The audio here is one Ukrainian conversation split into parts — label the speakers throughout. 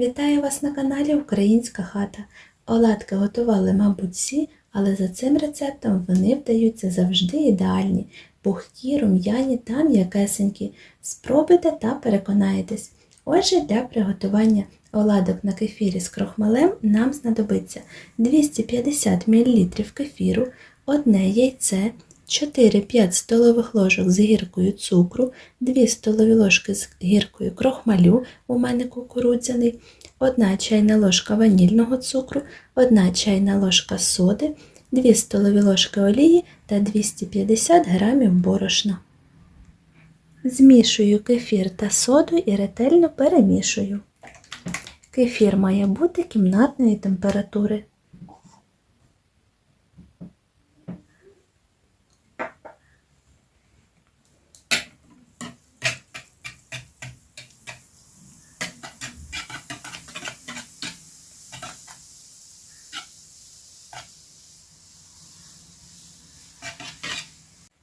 Speaker 1: Вітаю вас на каналі Українська хата. Оладки готували, мабуть, всі, але за цим рецептом вони вдаються завжди ідеальні, пухкі, рум'яні та м'якесенькі. Спробуйте та переконаєтесь. Отже, для приготування оладок на кефірі з крохмалем нам знадобиться 250 мл кефіру, одне яйце, 4-5 столових ложок з гіркою цукру, 2 столові ложки з гіркою крохмалю, у мене кукурудзяний, 1 чайна ложка ванільного цукру, 1 чайна ложка соди, 2 столові ложки олії та 250 г борошна. Змішую кефір та соду і ретельно перемішую. Кефір має бути кімнатної температури.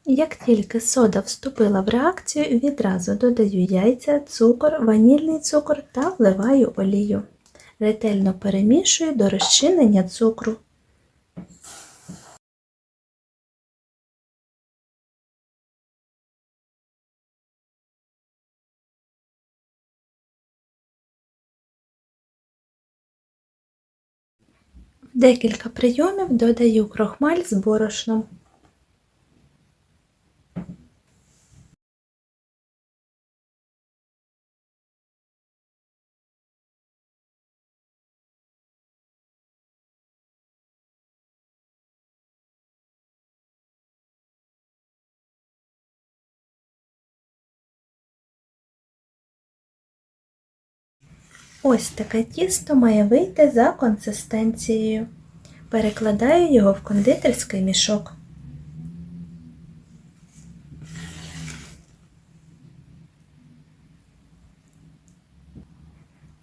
Speaker 1: Як тільки сода вступила в реакцію, відразу додаю яйця, цукор, ванільний цукор та вливаю олію. Ретельно перемішую до розчинення цукру. Декілька прийомів додаю крохмаль з борошном. Ось таке тісто має вийти за консистенцією. Перекладаю його в кондитерський мішок.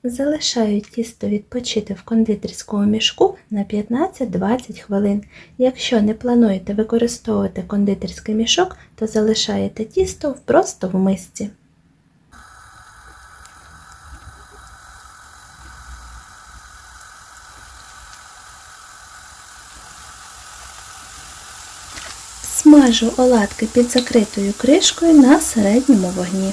Speaker 1: Залишаю тісто відпочити в кондитерському мішку на 15-20 хвилин. Якщо не плануєте використовувати кондитерський мішок, то залишаєте тісто просто в мисці. Смажу оладки під закритою кришкою на середньому вогні.